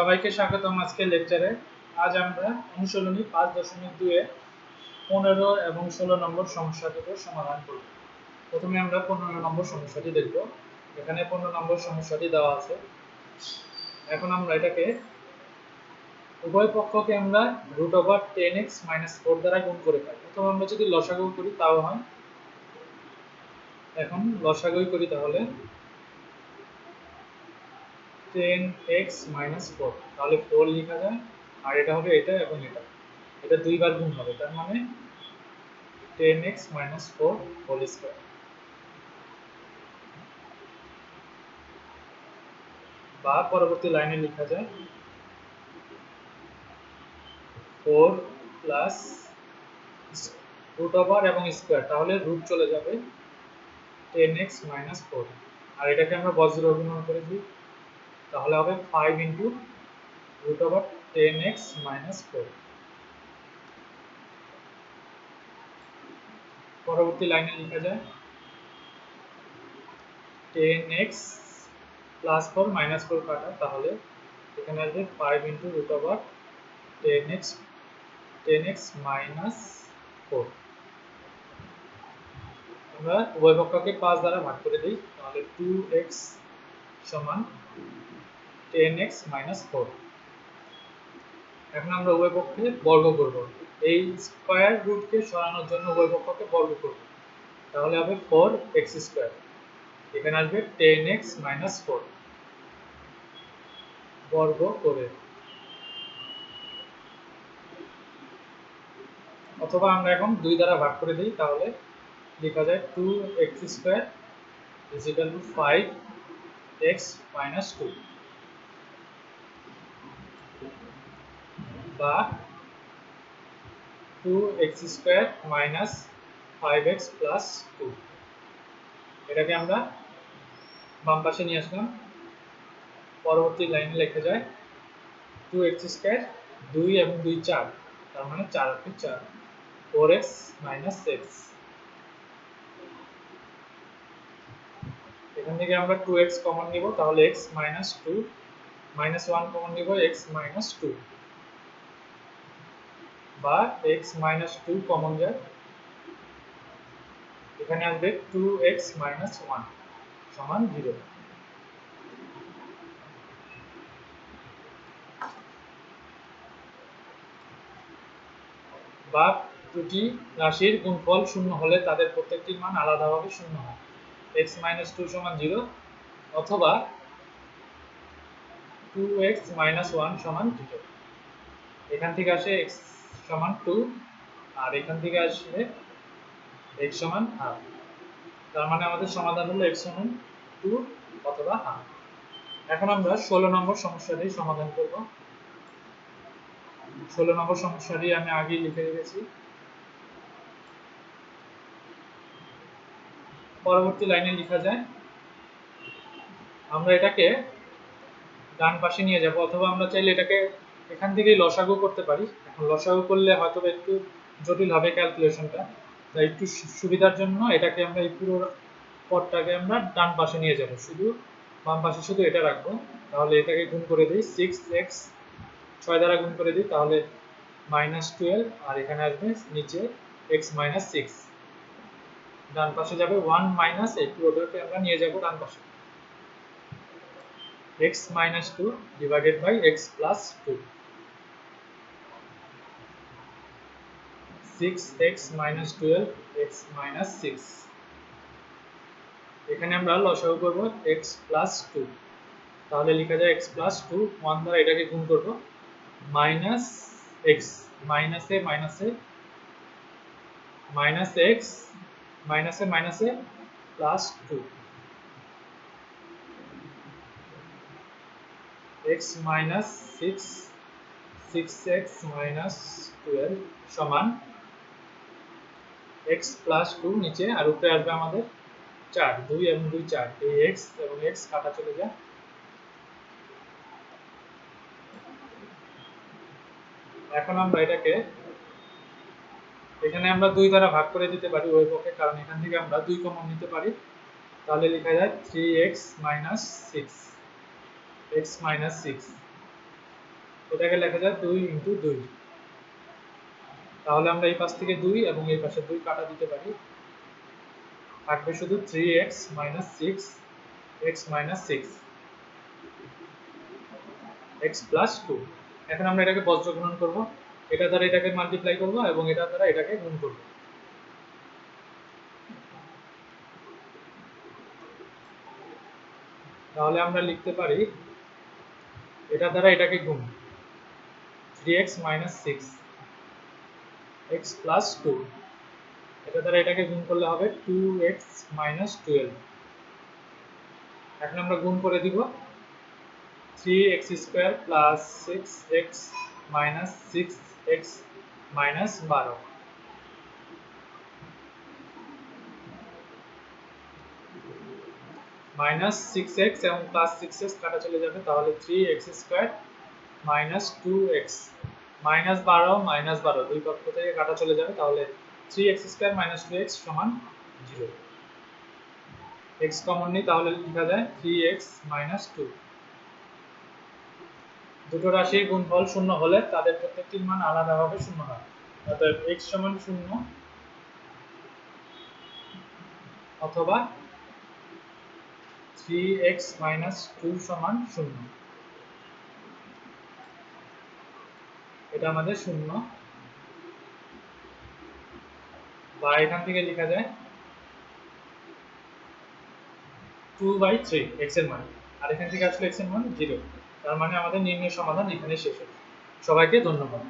সবাইকে স্বাগতম আজকের লেকচারে আজ আমরা অনুশীলনী পাঁচ দশমিক দুয়ে পনেরো এবং ষোলো নম্বর সমস্যাটিকে সমাধান করব। প্রথমে আমরা পনেরো নম্বর সমস্যাটি দেখব। এখানে পনেরো নম্বর সমস্যাটি দেওয়া আছে। এখন আমরা এটাকে উভয় পক্ষকে আমরা root over ten x minus four দ্বারা গুণ করে পাই। প্রথমে আমরা যদি লসাগু করি, তাও হয়। এখন লসাগুই করি তাহলে টেন এক্স মাইনাস ফোর তাহলে ফোর লেখা যায়, আর এটা হবে এটা এবং এটা। এটা দুইবার গুণ হবে, তার মানে ten x minus four whole square বা পরবর্তী লাইনে লেখা যায় ফোর প্লাস রুট ওভার এবং স্কোয়ার তাহলে রুট চলে যাবে টেন এক্স মাইনাস ফোর আর এটাকে আমরা বজ্র অভিমান করে দিই তাহলে হবে five into root over ten x minus four পরবর্তী লাইনে লেখা যায় ten x plus four minus four কাটা, তাহলে এখানে আসবে five into root over ten x ten x minus four আমরা উভয় পক্ষকে পাঁচ দ্বারা ভাগ করে দিই, তাহলে টু সমান টেন এক্স মাইনাস ফোর এখন আমরা উভয় পক্ষে বর্গ করব। এই স্কোয়ার রুটকে সরানোর জন্য উভয় পক্ষকে বর্গ করব। তাহলে হবে ফোর এক্স স্কোয়ার এখানে আসবে টেন এক্স মাইনাস ফোর বর্গ করে। অথবা আমরা এখন দুই দ্বারা ভাগ করে দিই, তাহলে লেখা যায় two x square is equal two five x minus two বা two x square minus five x plus two এটাকে আমরা বাম পাশে নিয়ে আসলাম। পরবর্তী লাইনে লেখা যায় টু এক্স স্কোয়ার দুই এবং দুই চার, তার মানে চার আপনি চার ফোর এক্স মাইনাস এক্স এখান থেকে আমরা টু এক্স কমন নিব, তাহলে x minus two minus one common নিব এক্স মাইনাস টু বা এক্স মাইনাস টু কমন যায়। এখানে আসবে টু এক্স মাইনাস ওয়ান সমান জিরো বা দুটি রাশির গুণফল শূন্য হলে তাদের প্রত্যেকটির মান আলাদাভাবে শূন্য হয়। এক্স মাইনাস টু সমান জিরো অথবা টু এক্স মাইনাস ওয়ান সমান জিরো এখান থেকে আসে এক্স সমান টু আর এখান থেকে আসবে এক্স সমান হাফ তার মানে আমাদের সমাধান হলো এক্স সমান টু অথবা হাফ এখন আমরা ষোলো নম্বর সমস্যাটি সমাধান করব। ষোলো নম্বর সমস্যাটি আমি আগেই লিখে রেখেছি। পরবর্তী লাইনে লেখা যায়, আমরা এটাকে ডান পাশে নিয়ে যাব, অথবা আমরা চাইলে এটাকে এখান থেকেই লসাগু করতে পারি। লসাগু করলে হয়তো একটু জটিল হবে ক্যালকুলেশনটা তাই একটু সুবিধার জন্য এটাকে আমরা এই পুরো পদটাকে আমরা ডান পাশে নিয়ে যাব। শুধু বাম পাশে শুধু এটা রাখব। তাহলে এটাকে গুণ করে দিই সিক্স এক্স ছয় দ্বারা গুণ করে দিই, তাহলে মাইনাস টুয়েলভ আর এখানে আসবে নিচে এক্স মাইনাস সিক্স ডান পাশে যাবে ওয়ান মাইনাস এই পুরোটাকে আমরা নিয়ে যাব ডান পাশে। x minus 2 divided by x plus 2 6x minus 12 x minus 6 এখানে আমরা লসাগু করব x plus 2 তাহলে লেখা যায় x plus 2 1 দ্বারা এটাকে গুণ করব minus x minus a minus x minus a plus 2 x minus 6 6x minus 12 সমান x plus 2 নিচে, আর উপরে আসবে আমাদের 4 2 এবং 2 4 এই x এবং x কাটা চলে যায়। এখন আমরা এটাকে, এখানে আমরা দুই দ্বারা ভাগ করে দিতে পারি ওই পক্ষে কারণ এখান থেকে আমরা দুই কমন নিতে পারি। তাহলে লেখা যায় 3x minus 6 x minus 6 এটাকে লেখা যায় দুই ইন্টু দুই। তাহলে আমরা এই পাশ থেকে দুই এবং এই পাশে দুই কাটা দিতে পারি। থাকবে শুধু three x minus six x minus six x plus two এখন আমরা এটাকে বজ্র গুণন করব। এটা দ্বারা এটাকে মাল্টিপ্লাই করব এবং এটা দ্বারা এটাকে গুণ করব। তাহলে আমরা লিখতে পারি, এটা দ্বারা এটাকে গুণ। Three x minus six x plus two এটা দ্বারা এটাকে গুণ করলে হবে টু এক্স মাইনাস টুয়েলভ এখন আমরা গুণ করে দিব three x square plus six x minus six x minus বারো মাইনাস সিক্স এক্স এবং প্লাস সিক্স এক্স কাটা চলে যাবে, তাহলে three x square minus two x minus বারো মাইনাস বারো, দুই পক্ষ থেকে কাটা চলে যাবে, তাহলে three x square minus two x সমান জিরো এক্স কমন নিই, তাহলে লেখা যায় থ্রি এক্স মাইনাস টু দুটো রাশির গুণফল শূন্য হলে তাদের প্রত্যেকটির মান আলাদাভাবে শূন্য হয়। অতএব এক্স সমান শূন্য অথবা থ্রি এক্স মাইনাস টু সমান শূন্য। এটা আমাদের শূন্য। বা এখান থেকে লেখা যায় টু বাই থ্রি এক্সের মান। আর এখান থেকে আসলে এক্সের মান জিরো তার মানে আমাদের নির্ণয় সমাধান এখানে শেষ হচ্ছে সবাইকে ধন্যবাদ।